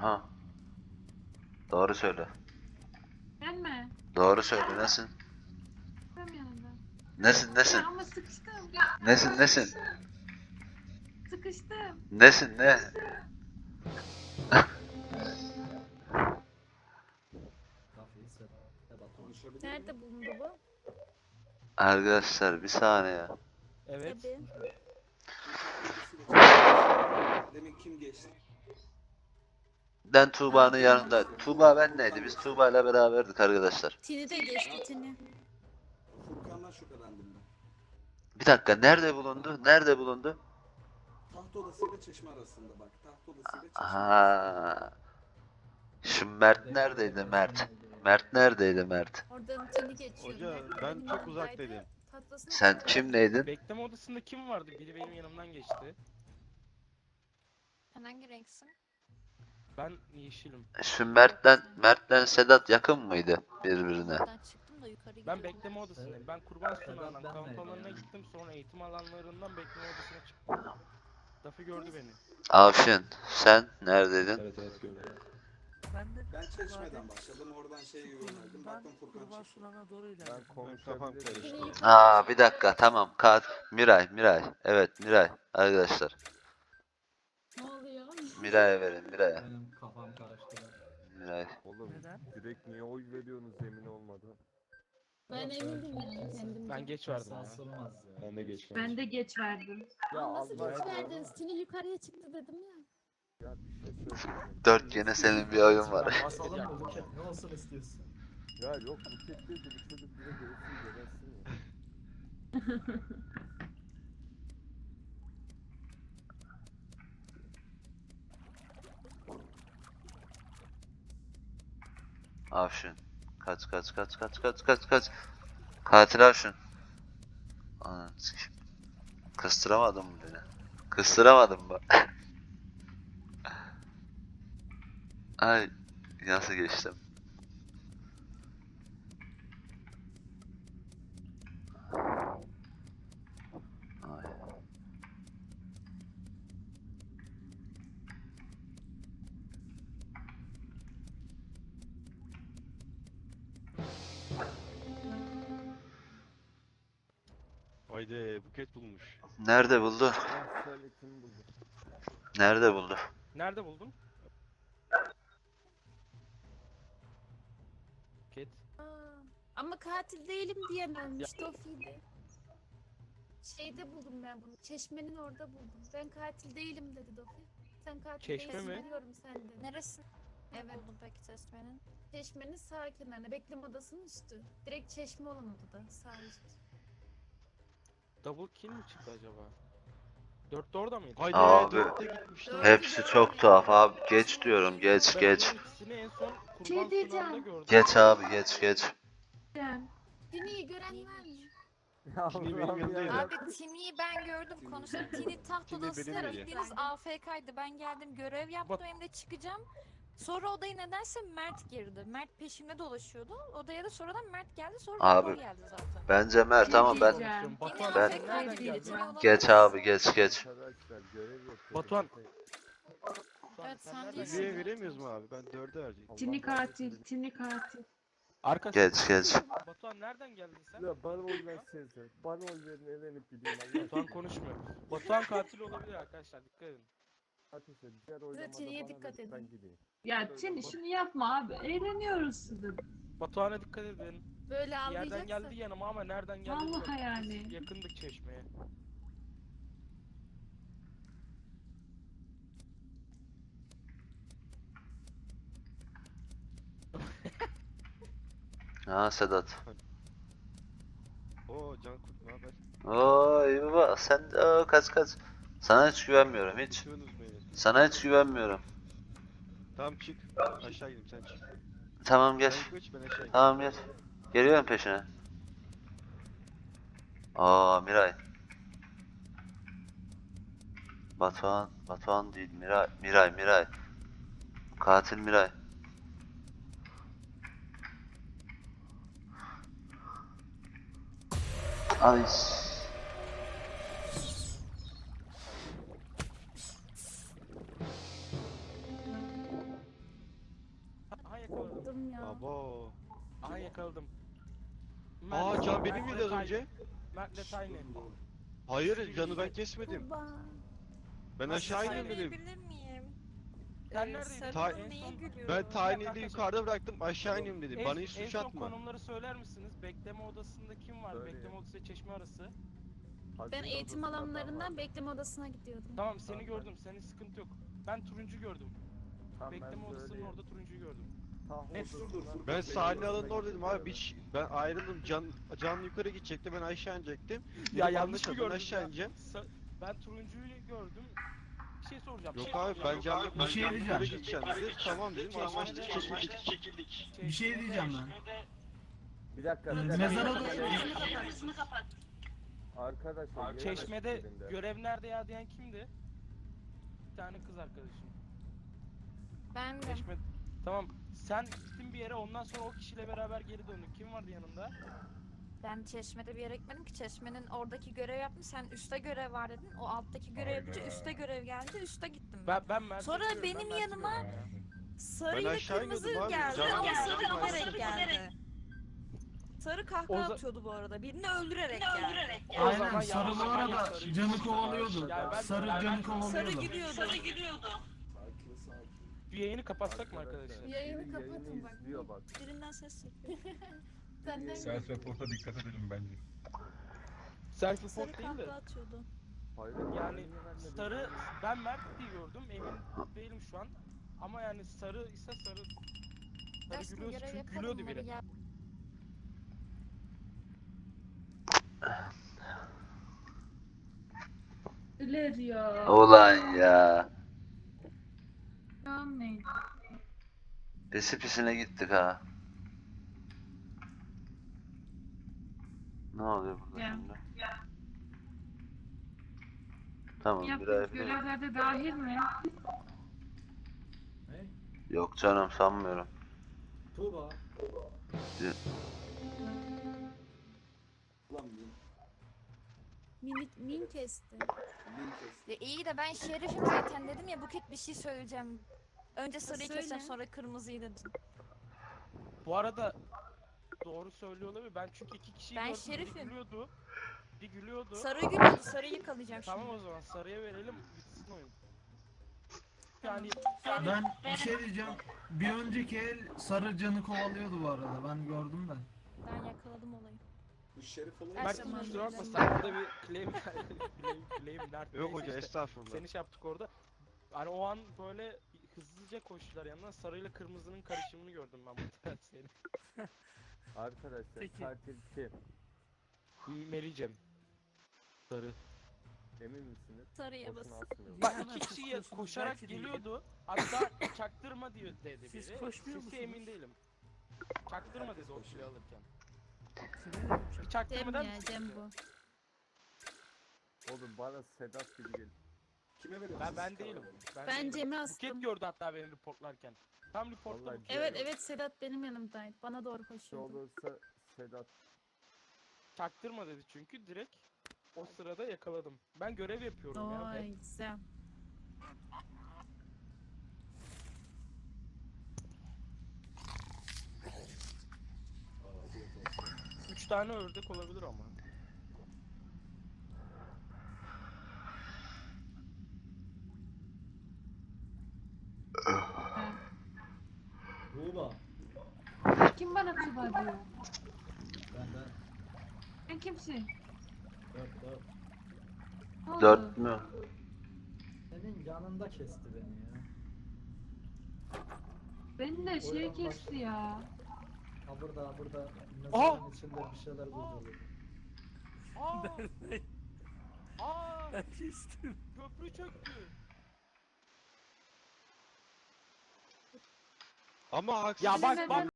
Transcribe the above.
Ha. Doğru söyle. Ben mi? Doğru söyle. Nesin? Ben yanında. Nesin nesin? Ya ama sıkıştım. Nesin nesin? Sıkıştım. Nesin ne? Nerede bulundu bu? Arkadaşlar bir saniye. Evet. Tabii. Demin kim geçti? Ben Tuğba'nın yanında. Tuğba ben neydi? Biz Tuğba ile beraberdik arkadaşlar. Tini de geçti Tini. Furkan'dan şüphelendim ben. Bir dakika nerede bulundu? Nerede bulundu? Taht odasıyla çeşme arasında bak. Taht odasıyla çeşme Aha. Şu Mert neredeydi Mert? Mert neredeydi Mert? Oradan Tini geçiyor. Hoca, ben çok uzaktaydım. Tatlısı Sen çıktı. kimleydin? Bekleme odasında kim vardı? Biri benim yanımdan geçti. Sen hangi renksin? Ben yeşilim. Şu Mert'ten Mert'ten Sedat yakın mıydı birbirine? Ben Ben bekleme odasındayım. Ben kurban sunağından kamp alanına gittim. Sonra eğitim alanlarından bekleme odasına çıktım. Dafi gördü beni. Avşin sen neredeydin? Evet evet gördüm. Ben de Ben çeşmeden başladım. Oradan şeye yöneldim. ben Baktım Furkan sunana doğru Ben ilerledim. kafam karıştı. Tini yukarı Aa bir dakika tamam. Kat Miray Miray. Evet Miray arkadaşlar. Ne oluyor? Miray'a verin Miray'a. Benim kafam karıştı. Miray. Oğlum Neden? direkt niye oy veriyorsunuz emin olmadan. Ben emindim yani kendimden. Ben geç verdim ya. Sarsılmaz ya. Ben de geçmem. Ben de geç verdim. Aa, nasıl geç aşkına. verdiniz? Tini yukarıya çıktı dedim ya. Ya bir şey söyleyeceğim. Dört yine senin bir oyun var. Basalım mı Buket? Ne olsun istiyorsun? Ya yok Buket değil de bu çocuk bile gelsin gebersin ya. Avşin. Kaç kaç kaç kaç kaç kaç kaç. Katil Avşin. Anam mı beni? Kıstıramadın mı? Ay nasıl geçtim? Haydi Buket bulmuş. Nerede buldu? Ya söyle kim buldu? Nerede buldu? Nerede buldun? Ket. Aa, ama katil değilim diyen ölmüş Dofi'de. Şeyde buldum ben bunu. Çeşmenin orada buldum. Ben katil değilim dedi Dofi. Sen katil Çeşme değilsin mi? biliyorum sen de. Neresin? Evet. Buldum peki çeşmenin? Çeşmenin sağ kenarında. Bekleme odasının üstü. Direkt çeşme olan odada. Sağ üst. Double kill mi çıktı acaba? Dörtte orada mıydı? Haydi Abi. Hepsi çok tuhaf abi. Geç diyorum geç Ben geç. bunların ikisini en son kurban Şey diyeceğim. gördüm. Geç abi geç geç. Tini'yi gören var mı? Şimdi benim yanımdaydı. Abi Tini'yi ben gördüm konuştum. Tini taht Tini benim yeri. bildiğiniz AFK'ydı. Ben geldim görev yaptım Bak- hem de çıkacağım. Sonra odaya nedense Mert girdi. Mert peşimde dolaşıyordu. Odaya da sonradan Mert geldi. Sonra Abi, rapor geldi zaten. Bence Mert ama ben Diyeceğim. Batuhan Ben- nereden geldin? geç abi geç geç. Batuhan. Evet, sen nereden değilsin. Birliğe veremiyoruz mu abi? Ben dörde verecektim. Tini katil, Tini katil. Arkadaşlar. Geç geç. Batuhan nereden geldin sen? Ya bana oy versenize. Bana oy verin elenip gideyim. Batuhan konuşmuyor. Batuhan katil olabilir arkadaşlar dikkat edin. Arkadaşlar diğer oylamada dikkat edin. gideyim. Ya Tini şunu yapma abi. Eğleniyoruz sizin. Batuhan'a dikkat edin. Böyle Bir yerden geldi yanıma ama nereden geldi? Vallahi bilmiyorum. yani. Yakındık çeşmeye. Ha Sedat. Oo Cankut ne haber? Oo iyi baba sen Aa, kaç kaç. Sana hiç güvenmiyorum hiç. Beyler. Sana hiç güvenmiyorum. Tamam çık. Aşağı gideyim sen çık. Tamam gel. Sen çık ben aşağı gideyim. Tamam gel. Geliyorum peşine. Aa Miray. Batuhan, Batuhan değil Miray, Miray, Miray. Katil Miray. Ay. Yakaladım. Ya. Abo. Aha yakaladım. Aa Mert'le- can benim miydi az Mert'le önce? Mert'le Tiny. Hayır canı ben kesmedim. Tuğba. Ben aşağı iniyorum dedim. Söyleyebilir miyim? Sen Ee, neredeydin? En son- gülüyor? Ben dakika. yukarıda bıraktım aşağı iniyorum dedim. En- Bana hiç en suç son atma. konumları söyler misiniz? Bekleme odasında kim var? Söyleyeyim. Bekleme odası ile çeşme arası. Ben eğitim alanlarından bekleme odasına gidiyordum. Tamam seni Tamam, gördüm. Senin sıkıntı yok. Ben turuncu gördüm. Bekleme odasının orada turuncuyu gördüm. Net Dur dur Furkan Ben Bey, sahne alanında oradaydım girdi. abi. Hiç, ben ayrıldım. Can, can yukarı gidecekti. Ben aşağı inecektim. Ya yanlış mı anlaşıldı? Ben aşağı ya? ineceğim. Sa- ben turuncuyu gördüm. Bir şey soracağım. Yok Şey abi ben şey ben yukarı diyeceğim. gideceğim dedi. Tamam dedim. Anlaştık çekildik. Bir şey diyeceğim ben. Bir dakika bir Mezar dakika. odası- Arkadaşlar yayın Çeşmede açık görev nerede ya diyen kimdi? Bir tane kız arkadaşım. Ben de. Çeşme... Tamam. Sen gittin bir yere ondan sonra o kişiyle beraber geri döndün. Kim vardı yanında? Ben çeşmede bir yere gitmedim ki çeşmenin oradaki görev yaptım. Sen üstte görev var dedin. O alttaki görev yapınca üstte görev geldi. Üste gittim. Ben. Ben ben Sonra biliyorum, ben benim yanıma ya. Sarı Ben ile aşağı kırmızı iniyordum abi. geldi Can- ama sarı giderek geldi. Sarı kahkaha O za- atıyordu bu arada. Birini öldürerek geldi. O Aynen zaman sarı bu arada Sarı- canı kovalıyordu. Yani ben- Sarı ben- canı ben- kovalıyordu. Sarı gidiyordu. Bir yayını kapatsak mı arkadaşlar? Yayını kapatın yayını bak. izliyor bak. Birinden ses çekiyor. Senden Self report'a dikkat edelim bence. Self Sarı report değil de. kahkaha atıyordu. Hayır, Yani sarı ben Mert diye gördüm emin değilim şu an. Ama yani sarı ise sarı. Sarı Aşkım gülüyordu görev çünkü yapalım gülüyordu mı? biri. Ya, Üler ya. Ulan ya. Pisi pisine gittik ha. Ne oluyor burada Ya. şimdi? Tamam bir Yaptığınız ay görevlerde dahil mi? Ne? Yok canım sanmıyorum. Tuğba. Lan min, Min, min kesti. min kes. Ya iyi de ben şerifim zaten dedim ya Buket bir şey söyleyeceğim. Önce sarıyı Söyle. keseceğim sonra kırmızıyı dedim. Bu arada doğru söylüyor olabilir. Ben çünkü iki kişiyi Ben gördüm. Biri şerifim. gülüyordu. Bir gülüyordu. Sarı gülüyordu sarıyı yakalayacağım şimdi. Tamam o zaman sarıya verelim bitsin oyun. Yani Ben bir şey diyeceğim. Bir önceki el sarı canı kovalıyordu bu arada. Ben gördüm de. Ben yakaladım olayı. Bu şerif olur? Her Mert zaman kusura bakma sen burada bir claim claim claim Mert Yok hoca işte. estağfurullah. Seni şey yaptık orada. Hani o an böyle hızlıca koştular yanından sarıyla kırmızının karışımını gördüm ben burada seni. Arkadaşlar Peki. katil kim? Mericem. Sarı. Emin misiniz? Sarıya Boşuna bas. asmıyorum. Bak iki kişi koşarak belki değil. geliyordu. Hatta çaktırma diyor dedi biri. Siz koşmuyor Sesi musunuz? emin değilim. Çaktırma dedi o silahı alırken. Bir Cem çaktırmadan ya Cem bu. Oğlum bana Sedat gibi gel. Kime veriyorsun? Ben ben değilim. Ben, Ben değilim. Cem'i Buket astım. gördü hatta beni reportlarken. Tam reportta Vallahi Buket. Evet evet Sedat benim yanımdaydı. Bana doğru Şey koşuyordu. olursa Sedat. Çaktırma dedi çünkü direkt o sırada yakaladım. Ben görev yapıyorum ya. Oy güzel. Üç tane ördek olabilir ama. Tuğba. Kim bana tuba diyor? Benden Sen kimsin? 4 4. Ne oldu? Dört mü? Senin yanında kesti beni ya. Beni de şey Oyunun kesti ya. Ha burada burada Aa! mezarın içinde bir şeyler bozuldu. Aa! Aa! Köprü çöktü. Ama haksız. Ya bak bak